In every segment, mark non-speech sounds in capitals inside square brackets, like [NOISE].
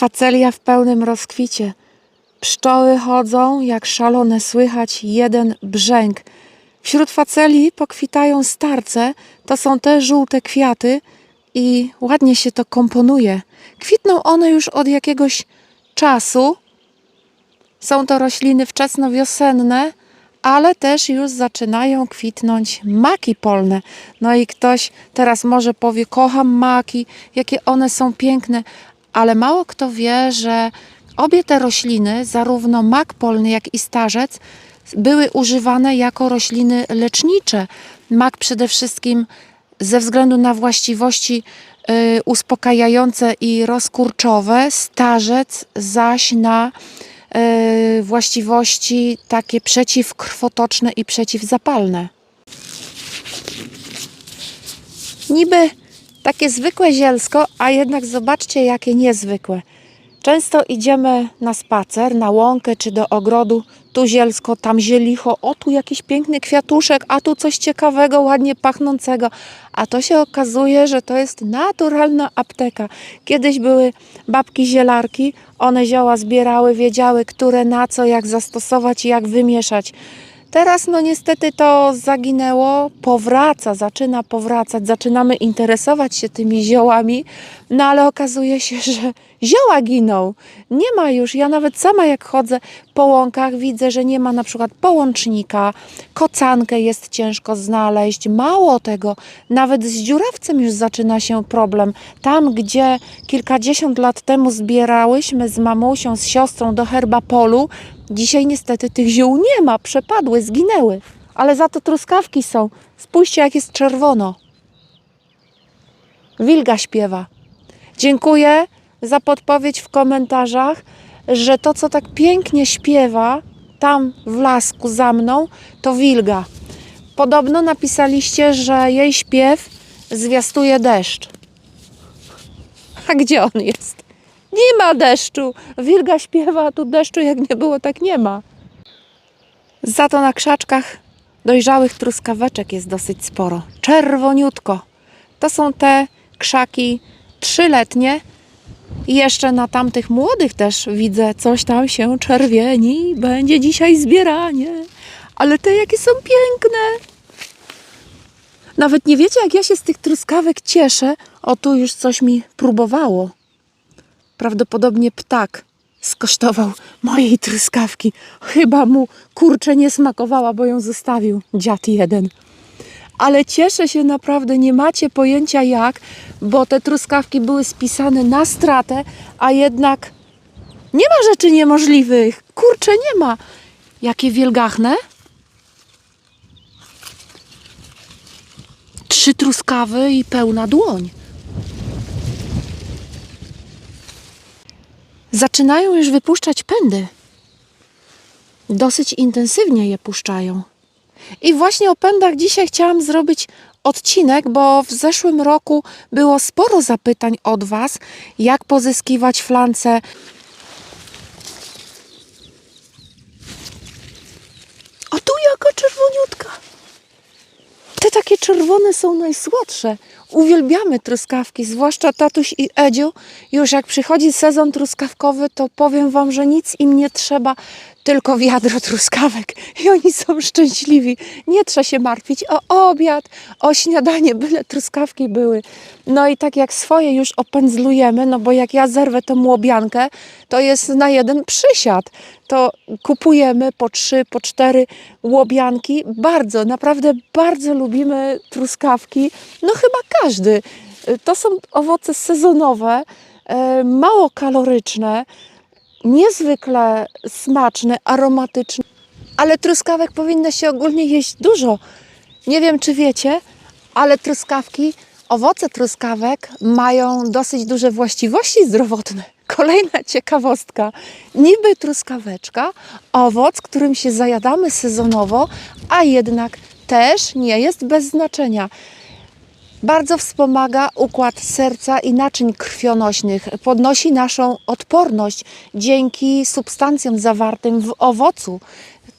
Facelia w pełnym rozkwicie. Pszczoły chodzą, jak szalone słychać jeden brzęk. Wśród faceli pokwitają starce, to są te żółte kwiaty i ładnie się to komponuje. Kwitną one już od jakiegoś czasu. Są to rośliny wczesnowiosenne, ale też już zaczynają kwitnąć maki polne. No i ktoś teraz może powie: Kocham maki, jakie one są piękne, ale mało kto wie, że obie te rośliny, zarówno mak polny, jak i starzec, były używane jako rośliny lecznicze. Mak przede wszystkim ze względu na właściwości y, uspokajające i rozkurczowe, starzec zaś na y, właściwości takie przeciwkrwotoczne i przeciwzapalne. Niby takie zwykłe zielsko, a jednak zobaczcie jakie niezwykłe. Często idziemy na spacer, na łąkę czy do ogrodu, tu zielsko, tam zielicho, o tu jakiś piękny kwiatuszek, a tu coś ciekawego, ładnie pachnącego. A to się okazuje, że to jest naturalna apteka. Kiedyś były babki zielarki, one zioła zbierały, wiedziały, które na co, jak zastosować i jak wymieszać. Teraz no niestety to zaginęło, powraca, zaczyna powracać, zaczynamy interesować się tymi ziołami, no ale okazuje się, [LAUGHS] że zioła giną. Nie ma już, ja nawet sama jak chodzę po łąkach widzę, że nie ma na przykład połącznika, kocankę jest ciężko znaleźć, mało tego, nawet z dziurawcem już zaczyna się problem. Tam, gdzie kilkadziesiąt lat temu zbierałyśmy z mamusią, z siostrą do herbapolu, Dzisiaj niestety tych ziół nie ma, przepadły, zginęły. Ale za to truskawki są. Spójrzcie, jak jest czerwono. Wilga śpiewa. Dziękuję za podpowiedź w komentarzach, że to, co tak pięknie śpiewa tam w lasku za mną, to wilga. Podobno napisaliście, że jej śpiew zwiastuje deszcz. A gdzie on jest? Nie ma deszczu. Wilga śpiewa, a tu deszczu jak nie było, tak nie ma. Za to na krzaczkach dojrzałych truskaweczek jest dosyć sporo. Czerwoniutko. To są te krzaki trzyletnie. I jeszcze na tamtych młodych też widzę, coś tam się czerwieni. Będzie dzisiaj zbieranie. Ale te jakie są piękne. Nawet nie wiecie, jak ja się z tych truskawek cieszę. O, tu już coś mi próbowało. Prawdopodobnie ptak skosztował mojej truskawki. Chyba mu kurczę nie smakowała, bo ją zostawił dziad jeden. Ale cieszę się naprawdę, nie macie pojęcia jak, bo te truskawki były spisane na stratę, a jednak nie ma rzeczy niemożliwych. Kurczę, nie ma. Jakie wielgachne? Trzy truskawy i pełna dłoń. Zaczynają już wypuszczać pędy. Dosyć intensywnie je puszczają. I właśnie o pędach dzisiaj chciałam zrobić odcinek, bo w zeszłym roku było sporo zapytań od Was, jak pozyskiwać flance. A tu jaka czerwoniutka! Te takie czerwone są najsłodsze. Uwielbiamy truskawki, zwłaszcza tatuś i Edziu. Już jak przychodzi sezon truskawkowy, to powiem Wam, że nic im nie trzeba, tylko wiadro truskawek. I oni są szczęśliwi. Nie trzeba się martwić o obiad, o śniadanie, byle truskawki były. No i tak jak swoje już opędzlujemy, no bo jak ja zerwę tą łobiankę, to jest na jeden przysiad. To kupujemy po trzy, po cztery łobianki. Bardzo, naprawdę bardzo lubimy truskawki. No chyba każdy. To są owoce sezonowe, e, mało kaloryczne, niezwykle smaczne, aromatyczne, ale truskawek powinno się ogólnie jeść dużo. Nie wiem, czy wiecie, ale truskawki, owoce truskawek mają dosyć duże właściwości zdrowotne. [LAUGHS] Kolejna ciekawostka. Niby truskaweczka, owoc, którym się zajadamy sezonowo, a jednak też nie jest bez znaczenia. Bardzo wspomaga układ serca i naczyń krwionośnych, podnosi naszą odporność dzięki substancjom zawartym w owocu.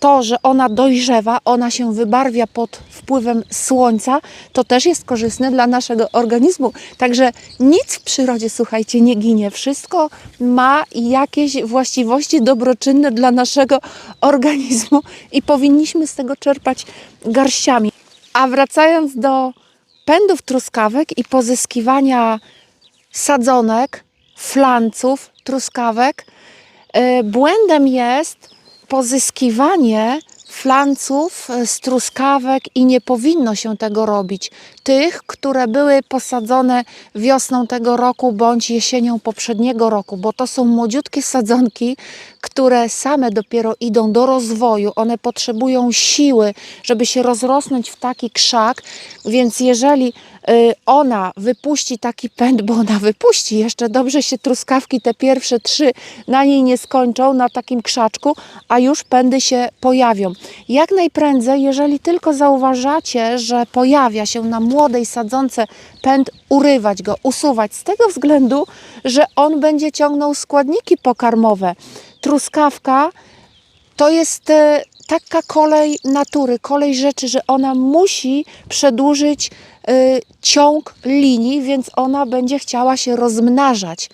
to, że ona dojrzewa, ona się wybarwia pod wpływem słońca, to też jest korzystne dla naszego organizmu. Także nic w przyrodzie, słuchajcie, nie ginie. Wszystko ma jakieś właściwości dobroczynne dla naszego organizmu i powinniśmy z tego czerpać garściami. A wracając do pędów truskawek i pozyskiwania sadzonek, flanców, truskawek, e, błędem jest pozyskiwanie flanców e, z truskawek i nie powinno się tego robić. Tych, które były posadzone wiosną tego roku bądź jesienią poprzedniego roku, bo to są młodziutkie sadzonki, które same dopiero idą do rozwoju. One potrzebują siły, żeby się rozrosnąć w taki krzak, więc jeżeli ona wypuści taki pęd, bo ona wypuści, jeszcze dobrze się truskawki, te pierwsze trzy na niej nie skończą, na takim krzaczku, a już pędy się pojawią. Jak najprędzej, jeżeli tylko zauważacie, że pojawia się na młodej sadzące pęd, urywać go, usuwać, z tego względu, że on będzie ciągnął składniki pokarmowe. Truskawka to jest e, taka kolej natury, kolej rzeczy, że ona musi przedłużyć ciąg linii, więc ona będzie chciała się rozmnażać.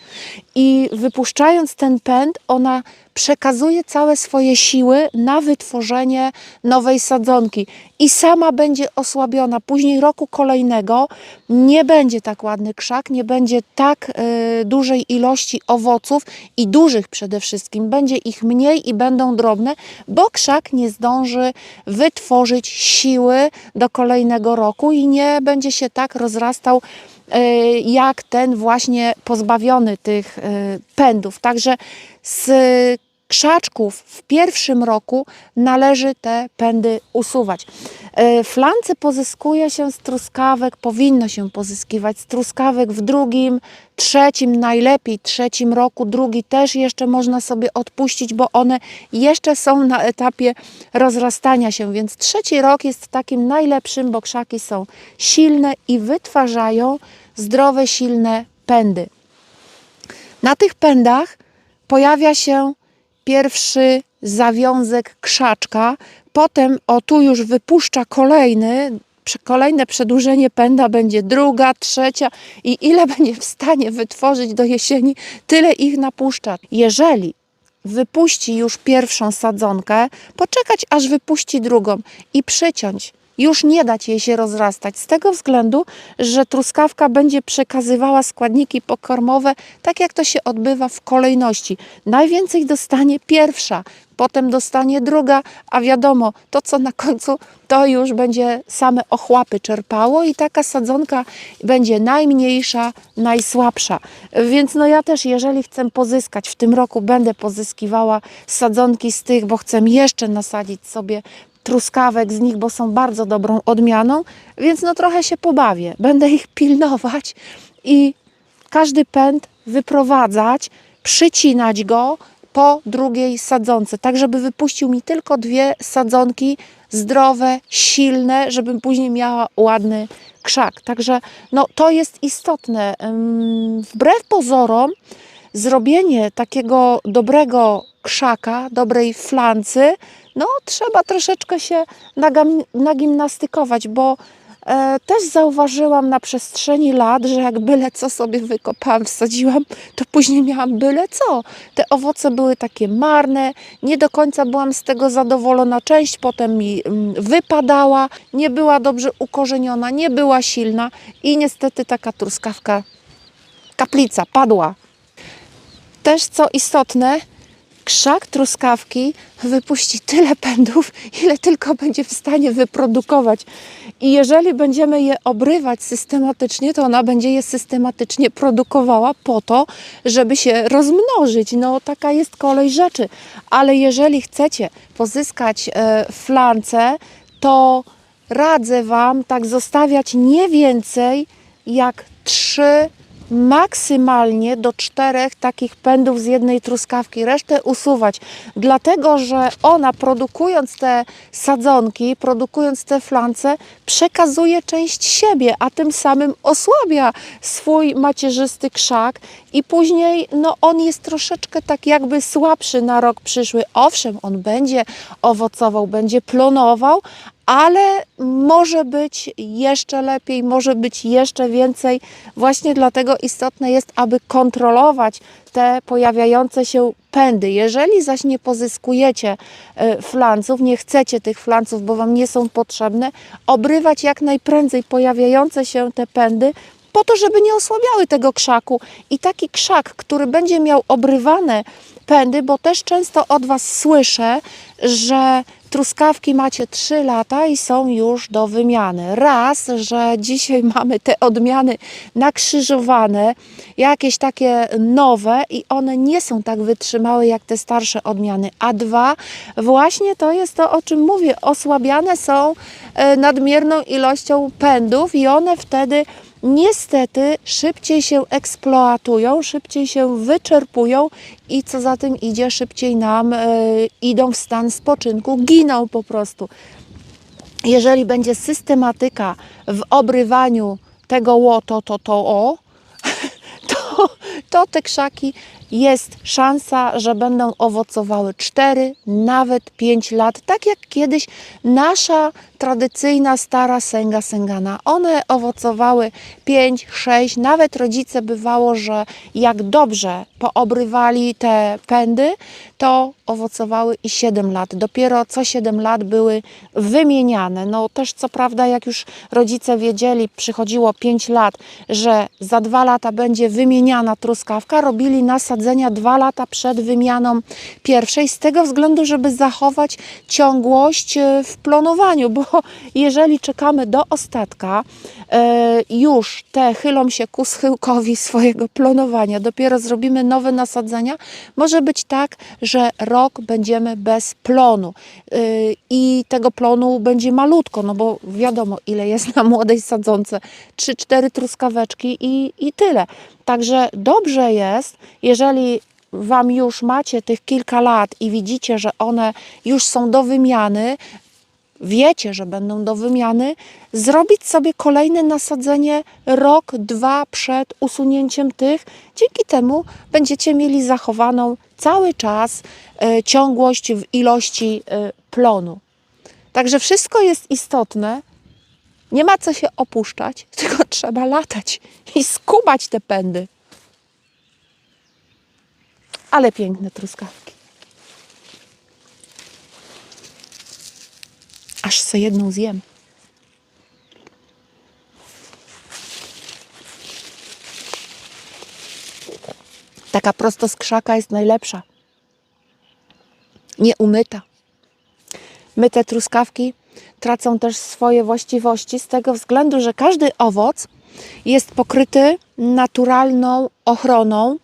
I wypuszczając ten pęd, ona przekazuje całe swoje siły na wytworzenie nowej sadzonki i sama będzie osłabiona. Później roku kolejnego nie będzie tak ładny krzak, nie będzie tak e, dużej ilości owoców i dużych przede wszystkim. Będzie ich mniej i będą drobne, bo krzak nie zdąży wytworzyć siły do kolejnego roku i nie będzie się tak rozrastał e, jak ten właśnie pozbawiony tych e, pędów. Także z krzaczków w pierwszym roku należy te pędy usuwać. E, Flance pozyskuje się z truskawek, powinno się pozyskiwać z truskawek w drugim, trzecim, najlepiej trzecim roku, drugi też jeszcze można sobie odpuścić, bo one jeszcze są na etapie rozrastania się, więc trzeci rok jest takim najlepszym, bo krzaki są silne i wytwarzają zdrowe, silne pędy. Na tych pędach pojawia się pierwszy zawiązek krzaczka, potem o tu już wypuszcza kolejny, kolejne przedłużenie pęda będzie druga, trzecia i ile [LAUGHS] będzie w stanie wytworzyć do jesieni, tyle ich napuszcza. Jeżeli wypuści już pierwszą sadzonkę, poczekać aż wypuści drugą i przyciąć. Już nie dać jej się rozrastać z tego względu, że truskawka będzie przekazywała składniki pokarmowe tak jak to się odbywa w kolejności. Najwięcej dostanie pierwsza, potem dostanie druga, a wiadomo, to co na końcu, to już będzie same ochłapy czerpało i taka sadzonka będzie najmniejsza, najsłabsza. Więc no ja też, jeżeli chcę pozyskać, w tym roku będę pozyskiwała sadzonki z tych, bo chcę jeszcze nasadzić sobie truskawek z nich, bo są bardzo dobrą odmianą, więc no trochę się pobawię. Będę ich [LAUGHS] pilnować i każdy pęd wyprowadzać, przycinać go po drugiej sadzonce, tak żeby wypuścił mi tylko dwie sadzonki zdrowe, silne, żebym później miała ładny krzak. Także no, to jest istotne. Wbrew pozorom, zrobienie takiego dobrego krzaka, dobrej flancy, no trzeba troszeczkę się nagimnastykować, bo e, też zauważyłam na przestrzeni lat, że jak byle co sobie wykopałam, wsadziłam, to później miałam byle co. Te owoce były takie marne, nie do końca byłam z tego zadowolona. Część potem mi mm, wypadała, nie była dobrze ukorzeniona, nie była silna i niestety taka truskawka, kaplica padła. Też co istotne, krzak truskawki wypuści tyle pędów, ile tylko będzie w stanie wyprodukować. I jeżeli będziemy je obrywać systematycznie, to ona będzie je systematycznie produkowała po to, żeby się rozmnożyć. No taka jest kolej rzeczy. Ale jeżeli chcecie pozyskać e, flance, to radzę Wam tak zostawiać nie więcej jak 3 maksymalnie do czterech takich pędów z jednej truskawki, resztę usuwać, dlatego że ona produkując te sadzonki, produkując te flance, przekazuje część siebie, a tym samym osłabia swój macierzysty krzak i później no, on jest troszeczkę tak jakby słabszy na rok przyszły. Owszem, on będzie owocował, będzie plonował, ale może być jeszcze lepiej, może być jeszcze więcej. Właśnie dlatego istotne jest, aby kontrolować te pojawiające się pędy. Jeżeli zaś nie pozyskujecie e, flanców, nie chcecie tych flanców, bo Wam nie są potrzebne, obrywać jak najprędzej pojawiające się te pędy, po to, żeby nie osłabiały tego krzaku. I taki krzak, który będzie miał obrywane pędy, bo też często od Was słyszę, że truskawki macie 3 lata i są już do wymiany. Raz, że dzisiaj [LAUGHS] mamy te odmiany nakrzyżowane, jakieś takie nowe i one nie są tak wytrzymałe jak te starsze odmiany. A dwa, właśnie to jest to, o czym mówię, osłabiane są e, nadmierną ilością pędów i one wtedy niestety szybciej się eksploatują, szybciej się wyczerpują i co za tym idzie, szybciej nam e, idą w stan spoczynku, giną po prostu. Jeżeli będzie systematyka w obrywaniu tego łoto, to to o, [LAUGHS] to, to te krzaki jest szansa, że będą owocowały 4, nawet 5 lat, tak jak kiedyś nasza tradycyjna stara sęga sęgana. One owocowały 5, 6, nawet rodzice bywało, że jak dobrze poobrywali te pędy, to owocowały i 7 lat. Dopiero co 7 lat były wymieniane. No też co prawda, jak już rodzice wiedzieli, przychodziło 5 lat, że za 2 lata będzie wymieniana truskawka, robili nasadzenia 2 lata przed wymianą pierwszej, z tego względu, żeby zachować ciągłość e, w plonowaniu, bo [LAUGHS] jeżeli czekamy do ostatka, e, już te chylą się ku schyłkowi swojego plonowania, dopiero zrobimy nowe nasadzenia, może być tak, że rok będziemy bez plonu e, i tego plonu będzie malutko, no bo wiadomo ile jest na młodej [LAUGHS] sadzące, 3-4 truskaweczki i, i tyle. Także dobrze jest, jeżeli Wam już macie tych kilka lat i widzicie, że one już są do wymiany, wiecie, że będą do wymiany, zrobić sobie kolejne nasadzenie rok, dwa przed usunięciem tych. Dzięki temu będziecie mieli zachowaną cały czas e, ciągłość w ilości e, plonu. Także wszystko jest istotne. Nie ma co się opuszczać, [LAUGHS] tylko trzeba latać i skubać te pędy. Ale piękne truskawki. Aż se jedną zjem. Taka prosto z krzaka jest najlepsza. Nie umyta. Myte truskawki tracą też swoje właściwości z tego względu, że każdy owoc jest pokryty naturalną ochroną,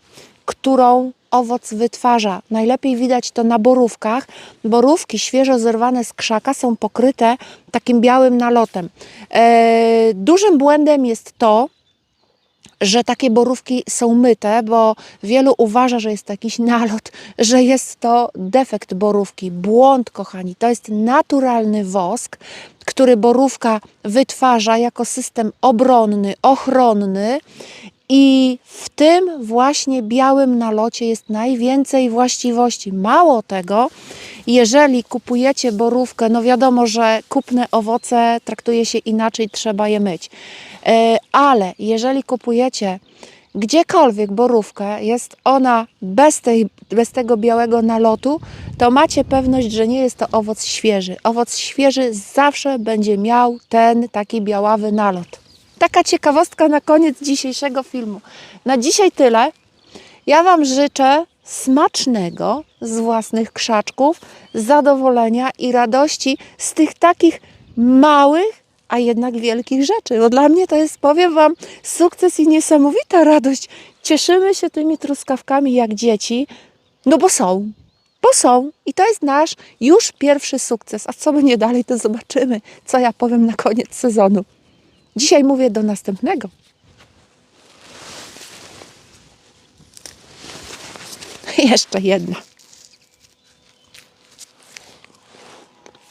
którą owoc wytwarza. Najlepiej widać to na borówkach. Borówki świeżo zerwane z krzaka są pokryte takim białym nalotem. E, dużym błędem jest to, że takie borówki są myte, bo wielu uważa, że jest to jakiś nalot, że jest to defekt borówki. Błąd, kochani, to jest naturalny wosk, który borówka wytwarza jako system obronny, ochronny i w tym właśnie białym nalocie jest najwięcej właściwości. Mało tego, jeżeli kupujecie borówkę, no wiadomo, że kupne owoce traktuje się inaczej, trzeba je myć. E, Ale jeżeli kupujecie gdziekolwiek borówkę, jest ona bez, tej, bez tego białego nalotu, to macie pewność, że nie jest to owoc świeży. Owoc świeży zawsze będzie miał ten taki białawy nalot taka ciekawostka na koniec dzisiejszego filmu. Na dzisiaj tyle. Ja Wam życzę smacznego z własnych krzaczków, zadowolenia i radości z tych takich małych, a jednak wielkich rzeczy. Bo dla mnie to jest, powiem Wam, sukces i niesamowita radość. Cieszymy się tymi truskawkami jak dzieci, no bo są. Bo są i to jest nasz już pierwszy sukces. A co będzie dalej, to zobaczymy, co ja powiem na koniec sezonu. Dzisiaj mówię do następnego. [LAUGHS] Jeszcze jedna.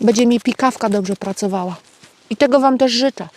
Będzie mi pikawka dobrze pracowała. I tego Wam też życzę.